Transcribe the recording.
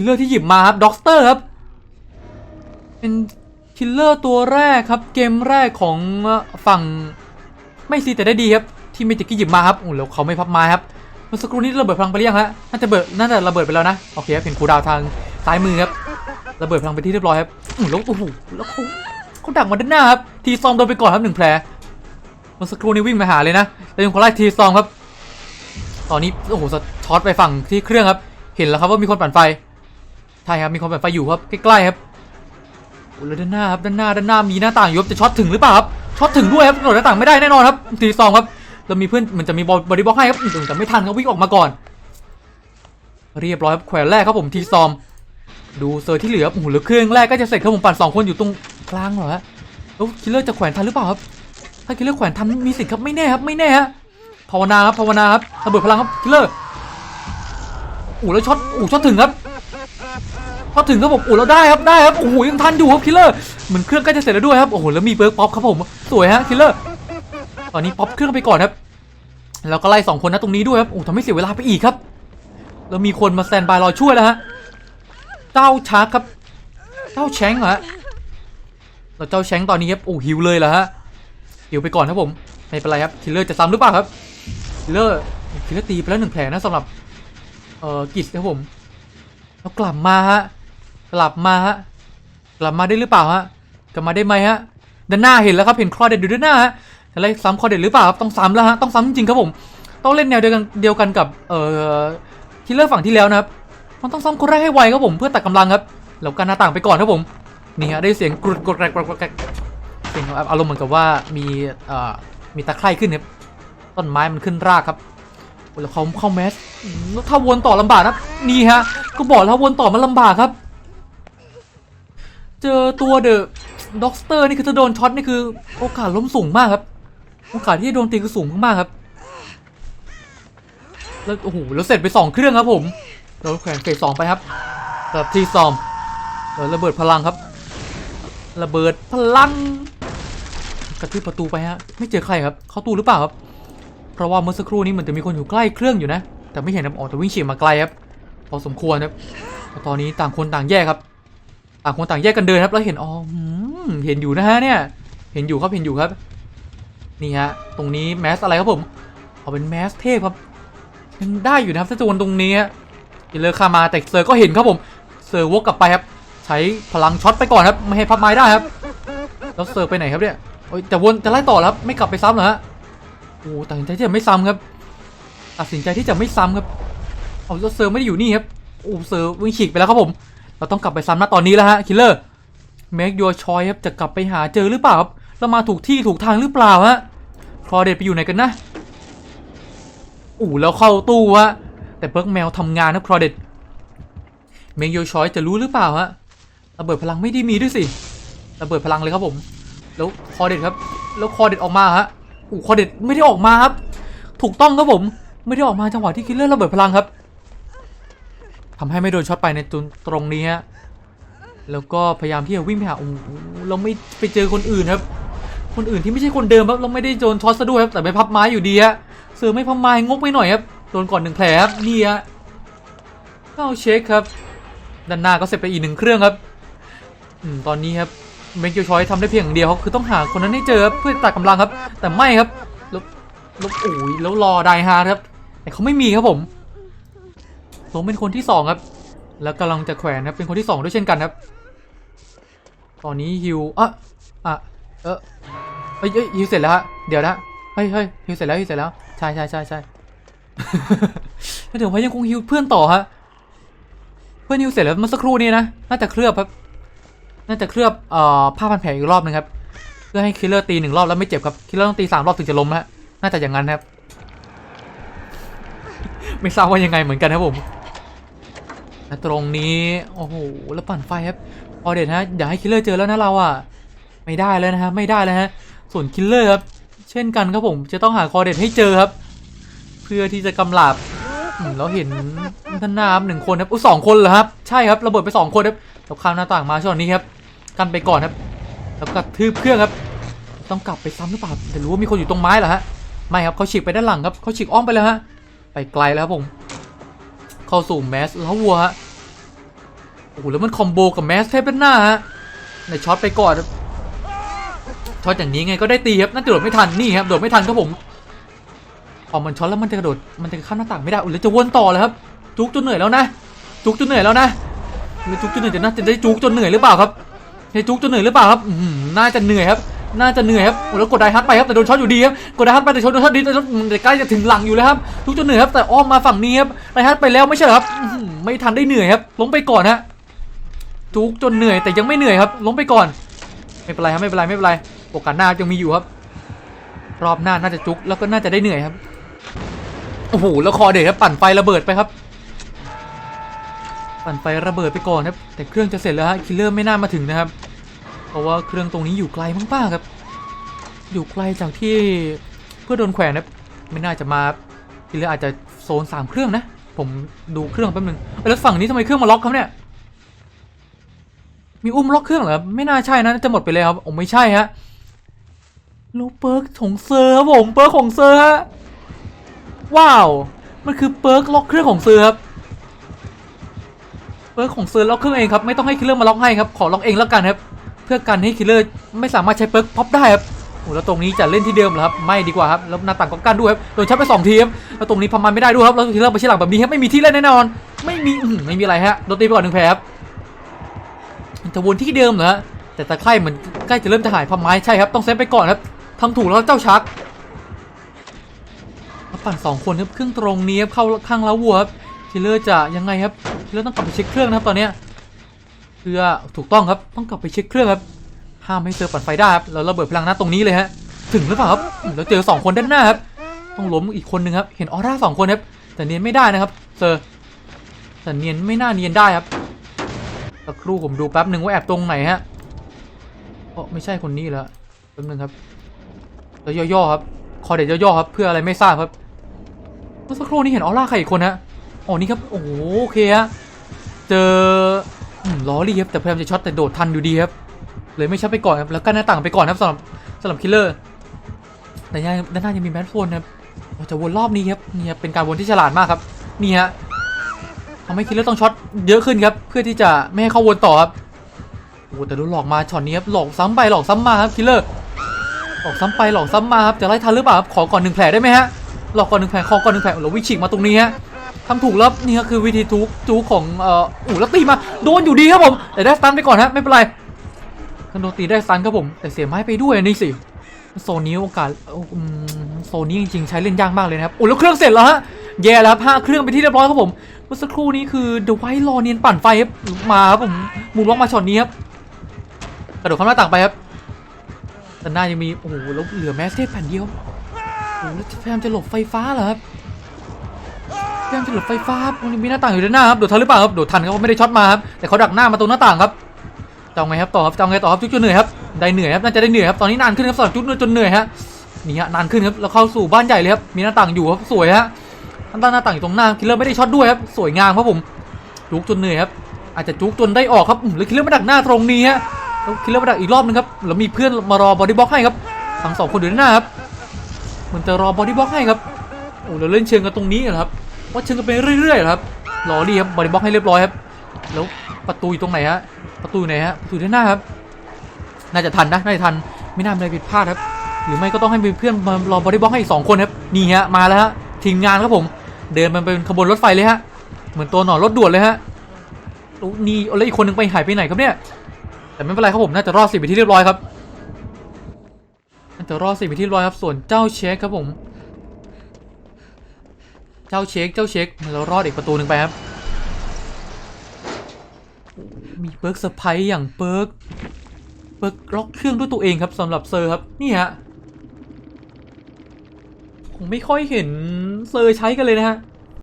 คิลเลอร์ที่หยิบมาครับด็อกเตอร์ครับ เป็นคิลเลอร์ตัวแรกครับ เกมแรกของฝั่งไม่ซีแต่ได้ดีครับ ที่เมจิกี้หยิบมาครับโอ้แล้วเขาไม่พับไม้ครับเมื่อสักครู่นี้ระเบิดพลังไปหรือยังฮะน่าจะเบิดน่าจะระเบิดไปแล้วนะโอเคครับเห็นครูดาวทางซ้ายมือครับระเบิดพลังไปที่เรียบร้อยครับแล้วโอ้โหแล้วเขาเขาดักมาด้านหน้าครับทีซองโดนไปก่อนครับหนึ่งแผลเมื่อสักครู่นี้วิ่งมาหาเลยนะแล้วยังคนไล่ทีซองครับ ตอนนี้โอ้โหสะช็อตไปฝั่งที่เครื่องครับ เห็นแล้วครับว่ามีคนปั่นไฟ ใช่ครับมีคนปั่นไฟอยู่ครับใกล้ๆครับโอ้แล้วด้านหน้าครับด้านหน้าด้านหน้ามีหน้าต่างยบจะช็อตถึงหรือเปล่าครับช็อตถึงด้วยครับกระโดดหน้าต่างไม่ได้แน่นอนครับทีซองครับแล้วมีเพื่อนมันจะมีบอดี้บล็อกให้ครับแต่ไม่ทันเขาวิ่งออกมาก่อน เรียบร้อยครับแขวนแรกครับผมทีซอม ดูเซอร์ที่เหลือโอ้โหเหลือเครื่องแรกก็จะเสร็จครับผมปั่นสองคนอยู่ตรงกลางเหรอฮะแล้วคิลเลอร์จะแขวนทันหรือเปล่าครับถ้าคิลเลอร์แขวนทันมีสิทธิ์ครับไม่แน่ครับไม่แน่ฮะภาวนาครับภาวนาครับระเบิดพลังครับคิลเลอร์โอ้แล้วช็อตโอ้ช็อตถึงครับ ช็อถึงครับผมโอ้โหแล้วได้ครับได้ครับโอ้โหยังทันอยู่ครับคิลเลอร์เหมือนเครื่องใกล้จะเสร็จแล้วด้วยครับโอ้โหแล้วมีเบิร์กป๊อปครับผมสวยฮะคิลเลอร์ตอนนี้ป๊อปเครื่องไปก่อนครับแล้วก็ไล่สองคนนะตรงนี้ด้วยครับโอ้ทำให้เสียเวลาไปอีกครับแล้วมีคนมาแตนบายรอช่วยแล้วฮะเจ้าชาร์กครับเจ้าแชงเหรอฮะแล้วเจ้าแชงตอนนี้ครับโอ้หิวเลยเหรอฮะหิวไปก่อนครับผมไม่เป็นไรครับคิลเลอร์จะซ้ำหรือเปล่าครับคิลเลอร์คิลเลอร์ตีไปแล้วหนึ่งแผลนะสำหรับเอ่อกิจครับผมแล้วกลับมาฮะ กลับมาฮะกลับมาได้หรือเปล่าฮะกลับมาได้ไหมฮะด้านหน้าเห็นแล้วครับเห็นคลอเด็ดอยู่ด้านหน้าฮะอะไรซ้ำคลอเด็ดหรือเปล่าครับต้องซ้ำแล้วฮะต้องซ้ำจริงครับผม ต้องเล่นแนวเดียวกันเดียวกันกับเอ่อคิลเลอร์ฝั่งที่แล้วนะครับมันต้องซ้ำคนแรกให้ไวครับผมเพื่อตัดกำลังครับแล้วกันหน้าต่างไปก่อนครับผมนี่ฮะได้เสียงกรุดกรดแกรกกรดกรุดแกรกเสียงอารมณ์เหมือนกับว่ามีเอ่อมีตะไคร่ขึ้นครับต้นไม้มันขึ้นรากครับแล้วเขาเข้าแมสแล้วถ้าวนต่อลำบากนะนี่ฮะก็บอกแล้ววนต่อมันลำบากครับ เจอตัวเดอะด็อกสเตอร์นี่คือถ้าโดนช็อตนี่คือโอกาสล้มสูงมากครับ โอกาสที่จะโดนตีคือสูงมากๆครับ แล้วโอ้โหแล้วเสร็จไปสองเครื่องครับผม เราแขวนเฟสสองไปครับกับทีซอมเระเบิดพลังครับ ระเบิดพลัง กระทืบประตูไปฮะ ไม่เจอใครครับ เข้าตู้หรือเปล่าครับ เพราะว่าเมื่อสักครู่นี้เหมือนจะมีคนอยู่ใกล้เครื่องอยู่นะ แต่ไม่เห็นครับออกแต่วิ่งเฉียงมาไกลครับ พอสมควรครับแล้วตอนนี้ต่างคนต่างแยกครับ ต่างคนต่างแยกกันเดินครับแล้วเห็นอ๋อเห็นอยู่นะฮะเนี่ย เห็นอยู่ครับเห็นอยู่ครับ นี่ฮะตรงนี้แมสอะไรครับผมเอาเป็นแมสเทพครับยังได้อยู่นะครับถ้าจวนตรงนี้ฮะเลอร์คามาแต่เซอร์ก็เห็นครับผมเซอร์วกกลับไปครับ ใช้พลังช็อตไปก่อนครับไม่ให้พับไม้ได้ครับ แล้วเซอร์ไปไหนครับเนี่ยโอ้ยจะวนจะไล่ต่อแล้วครับไม่กลับไปซ้ำเหรอฮะโอ้ตัดสินใจที่จะไม่ซ้ำครับตัดสินใจที่จะไม่ซ้ำครับเอาแล้วเซอร์ไม่ได้อยู่นี่ครับโอ้เซอร์วิ่งฉีกไปแล้วครับผม เราต้องกลับไปซ้ำณตอนนี้แล้วฮะคิลเลอร์ make your choice ครับจะกลับไปหาเจอหรือเปล่าครับแล้วมาถูกที่ถูกทางหรือเปล่าฮะคลอเดตไปอยู่ไหนกันนะอู้แล้วเข้าตู้ฮะแต่เบิร์กแมวทำงานนะครอเดตเมงโยชอยจะรู้หรือเปล่าฮะระเบิดพลังไม่ได้มีด้วยสิระเบิดพลังเลยครับผม แล้วคอเดตครับ แล้วคอเดตออกมาฮะอู้คอเดตไม่ได้ออกมาครับ ถูกต้องครับผม ไม่ได้ออกมาจังหวะที่คิลเลอร์ระเบิดพลังครับ ทำให้ไม่โดนช็อตไปในตตรงนี้ฮะแล้วก็พยายามที่จะวิ่งไปหาอ้โหเราไม่ไปเจอคนอื่นครับ คนอื่นที่ไม่ใช่คนเดิมครับเราไม่ได้โดนช็อตซะด้วยครับแต่ไปพับไม้อยู่ดีฮะเสือไม่พับไมายงกไปหน่อยครับโดนก่อนหนึ่งแผลครับนี่ฮะเข้าเช็คครับด้านหน้าก็เสร็จไปอีกหนึ่งเครื่องครับอืมตอนนี้ครับเมนจิชอยทำได้เพียงอย่างเดียวครับคือต้องหาคนนั้นให้เจอเพื่อตัดกำลังครับ แต่ไม่ครับแล้วแล้วโอ้ยแล้วรอไดฮาร์ครับ แต่เขาไม่มีครับผม ผมเป็นคนที่สองครับ แล้วกำลังจะแขวนครับ เป็นคนที่สองด้วยเช่นกันครับ ตอนนี้ฮิวอะอะเออเอ้ยเอ้ยฮิวเสร็จแล้วฮะ เดี๋ยวนะ เฮ้ยเฮ้ยฮิวเสร็จแล้วฮิวเสร็จแล้ว ใช่ใช่ใช่ใช่แล้วเดี๋ยวพยังคงฮิวเพื่อนต่อฮะ เพื่อนฮิวเสร็จแล้วเมื่อสักครู่นี้นะ น่าจะเคลือบครับ น่าจะเคลือบเอ่อผ้าพันแผลอีกรอบหนึงครับ เพื่อให้คิลเลอร์ตีหนึ่งรอบแล้วไม่เจ็บครับ คิลเลอร์ต้องตีสามรอบถึงจะล้มฮะ น่าจะอย่างนั้นครับ ไม่ทราบว่ายังไงเหมือนกันครับผม และตรงนี้ โอ้โห แล้วปั่นไฟครับ พอเด็ดฮะ อย่าให้คิลเลอร์เจอแล้วนะเราอะ ไม่ได้แล้วนะฮะ ไม่ได้แล้วฮะ ส่วนคิลเลอร์ครับ เช่นกันครับผม จะต้องหาคอเด็ดให้เจอครับ เพื่อที่จะกำลาบอืมเราเห็นท่านหน้าครับหนึ่งคนครับอุ้สองคนเหรอครับ ใช่ครับ ระเบิดไปสองคนครับแล้วข้ามหน้าต่างมาช่วงนี้ครับ กันไปก่อนครับ แล้วกระทืบเครื่องครับ ต้องกลับไปซ้ำหรือเปล่าแต่รู้ว่ามีคนอยู่ตรงไม้เหรอฮะ ไม่ครับเขาฉีกไปด้านหลังครับเขาฉีกอ้อมไปแล้วฮะ ไปไกลแล้วครับผม เข้าสู่แมสแล้ววัวฮะอ้โหแล้วมันคอมโบกับแมสเทปด้านหน้าฮะในช็อตไปก่อนช็อตอย่างนี้ไงก็ได้ตีครับน่าจะโดดไม่ทันนี่ครับโดดไม่ทันครับผมพอมันช็อตแล้วมันจะกระโดดมันจะข้ามหน้าต่างไม่ได้อุ้ยแล้วจะวนต่อเลยครับจุกจนเหนื่อยแล้วนะจุกจนเหนื่อยแล้วนะจุกจนเหนื่อยจะน่าจะได้จุกจนเหนื่อยหรือเปล่าครับจะจุกจนเหนื่อยหรือเปล่าครับน่าจะเหนื่อยครับ น่าจะเหนื่อยครับแล้วกดไดฮัทไปครับแต่โดนช็อตอยู่ดีครับกดไดฮัทไปแต่ช็อตโดนช็อตดีแต่ช็อตอืมแต่ใกล้จะถึงหลังอยู่แล้วครับทุกจนเหนื่อยครับแต่อ้อมมาฝั่งนี้ครับไดฮัทไปแล้วไม่ใช่ครับไม่ทันได้เหนื่อยครับล้มไปก่อนฮะทุกจนเหนื่อยแต่ยังไม่เหนื่อยครับล้มไปก่อน ไม่เป็นไรครับไม่เป็นไรไม่เป็นไรโอกาสหน้ายังมีอยู่ครับ รอบหน้าน่าจะจุกแล้วก็น่าจะได้เหนื่อยครับโอ้โหแล้วคอเด็กครับปั่นไฟระเบิดไปครับ ปั่นไฟระเบิดไปก่อนครับแต่เครื่องจะเสร็จแล้วฮะคิลเลอร์ไม่น่ามาถึงนะครับ เพราะว่าเครื่องตรงนี้อยู่ไกลมากๆครับ อยู่ไกลจากที่เพื่อโดนแขวนนะไม่น่าจะมาทีเหลืออาจจะโซนสามเครื่องนะ ผมดูเครื่องแป๊บนึงแล้วฝั่งนี้ทำไมเครื่องมาล็อกครับเนี่ยมีอุ้มล็อกเครื่องเหรอไม่น่าใช่นะจะหมดไปเลยครับโอ้ไม่ใช่ฮะโลเปิร์กของเซอร์ครับผมเปิร์กของเซอร์ฮะว้าว มันคือเปิร์กล็อกเครื่องของเซอร์ครับเปิร์กของเซอร์ล็อกเครื่องเองครับไม่ต้องให้คิลเลอร์มาล็อกให้ครับขอล็อกเองแล้วกันครับ พื่อกันให้คิลเลอร์ไม่สามารถใช้เปิร์กพ็อปได้ครับโอ้แล้วตรงนี้จะเล่นที่เดิมเหรอครับไม่ดีกว่าครับแล้วหน้าต่างก็กั้นด้วยครับโดนชัดไปสองทีครับแล้วตรงนี้พมันไม่ได้ด้วยครับแล้วคิลเลอร์ไปชี้หลังแบบนี้ครับไม่มีที่เล่นแน่นอน ไม่มีไม่มีอะไรฮะโดนตีไปก่อนหนึ่งแผลครับจะวนที่เดิมเหรอแต่ตะไคร่มันใกล้จะเริ่มจะหายพมไม้ใช่ครับต้องเซฟไปก่อนครับทำถูกแล้วเจ้าชักปั่นสองคนครับเครื่องตรงนี้ครับเข้าข้างเล้าวัวครับคิลเลอร์จะยังไงครับคิลเลอร์ต้องกลับไปเช็คเครื่องนะครับตอนเนี้ย เพื่อถูกต้องครับต้องกลับไปเช็คเครื่องครับห้ามให้เซอร์ปั่นไฟได้ครับแล้วระเบิดพลังหน้าตรงนี้เลยฮะถึงหรือเปล่าครับแล้วเจอสองคนด้านหน้าครับต้องล้มอีกคนนึงครับเห็นออร่าสองคนครับแต่เนียนไม่ได้นะครับเซอร์แต่เนียนไม่น่าเนียนได้ครับสักครู่ผมดูแป๊บหนึ่งว่าแอบตรงไหนฮะโอ้ไม่ใช่คนนี้แล้วแป๊บหนึงครับแล้วย่อๆครับคอเด็ดย่อๆครับเพื่ออะไรไม่ทราบครับเมื่อสักครู่นี้เห็นออร่าใครอีกคนฮะอ๋อนี่ครับโอ้โหโอเคฮะเจอ ล้อรีครับแต่พยายามจะช็อตแต่โดดทันอยู่ดีครับเลยไม่ช็อตไปก่อนครับแล้วกั้นหน้าต่างไปก่อนครับสำหรับสำหรับคิลเลอร์แต่ยังด้านหน้ายังมีแมทโฟนครับจะวนรอบนี้ครับนี่ครับเป็นการวนที่ฉลาดมากครับนี่ฮะทำให้คิลเลอร์ต้องช็อตเยอะขึ้นครับ เพื่อที่จะไม่ให้เข้าวนต่อครับโอ้แต่โดนหลอกมาช็อตนี้ครับหลอกซ้ำไปหลอกซ้ำมาครับคิลเลอร์หลอกซ้ำไปหลอกซ้ำมาครับจะไล่ทันหรือเปล่าครับขอก่อนหนึ่งแผลได้ไหมฮะหลอกก่อนหนึ่งแผลขอก่อนหนึ่งแผลเราวิ่งฉีกมาตรงนี้ฮะ ทำถูกแล้วนี่ก็คือวิธีจูกจูกของเอ่ออู่แล้วตีมาโดนอยู่ดีครับผมแต่ได้สตันไปก่อนฮะไม่เป็นไรกันโดนตีได้สตันครับผม แต่เสียไม้ไปด้วยนี่สิโซนนี้โอกาสโซนนี้จริงๆใช้เล่นยากมากเลยนะครับโอ้แล้วเครื่องเสร็จแล้วฮะแย่แล้วห้าเครื่องไปที่เรียบร้อยครับผมเมื่อสักครู่นี้คือเดอะไวท์รอเนียนปั่นไฟครับมาครับผมหมุนล็อกมาช็อตนี้ครับกระโดดข้ามหน้าต่างไปครับแต่หน้ายังมีโอ้โหแล้วเหลือแมสเทปแผ่นเดียวโอ้โหแล้วพยายามจะหลบไฟฟ้าเหรอครับ พยายามจะหลบไฟฟ้าครับมันมีหน้าต่างอยู่ด้านหน้าครับโดดทันหรือเปล่าครับโดดทันเขาไม่ได้ช็อตมาครับแต่เขาดักหน้ามาตรงหน้าต่างครับจะเอาไงครับต่อครับจะเอาไงต่อครับจุ๊กจนเหนื่อยครับได้เหนื่อยครับน่าจะได้เหนื่อยครับตอนนี้นานขึ้นครับสำหรับจุ๊กจนเหนื่อยฮะนี่ฮะนานขึ้นครับแล้วเข้าสู่บ้านใหญ่เลยครับมีหน้าต่างอยู่ครับสวยฮะหน้าต่างหน้าต่างอยู่ตรงหน้าคิลเลอร์ไม่ได้ช็อตด้วยครับสวยงามครับผมจุ๊กจนเหนื่อยครับอาจจะจุ๊กจนได้ออกครับอืมแล้วคิลเลอร์มาดักหน้าตรงนี้ฮะแล้วคิลเลอร์มาดักอีกรอบนึงครับแล้วมีเพื่อนมารอบอดี้บล็อกให้ครับทั้งสองคนอยู่ด้านหน้าครับเหมือนจะรอบอดี้บล็อกให้ครับโอ้แล้วเล่นเชิงกันตรงนี้เหรอครับ ว่าเชิงกันไปเรื่อยๆครับรอดีครับบริบล็อกให้เรียบร้อยครับ แล้วประตูอยู่ตรงไหนฮะ ประตูไหนฮะ ประตูด้านหน้าครับ น่าจะทันนะ น่าจะทัน ไม่น่ามีอะไรผิดพลาดครับ หรือไม่ก็ต้องให้มีเพื่อนมารอบริบล็อกให้อีกสองคนครับ นี่ฮะ มาแล้วฮะ ทีมงานครับผม เดินมันเป็นขบวนรถไฟเลยฮะ เหมือนตัวหนอนรถด่วนเลยฮะนี่แล้วอีกคนหนึงไปหายไปไหนครับเนี่ย แต่ไม่เป็นไรครับผม น่าจะรอดสิบไปที่เรียบร้อยครับ น่าจะรอดสิบไปที่เรียบร้อยครับ ส่วนเจ้าเช็คครับผม เจ้าเช็คเจ้าเช็คแล้วรอดอีกประตูหนึ่งไปครับ มีเบิร์กเซอร์ไพรส์อย่างเบิร์กเบิร์กล็อกเครื่องด้วยตัวเองครับสำหรับเซอร์ครับนี่ฮะผมไม่ค่อยเห็นเซอร์ใช้กันเลยนะฮะ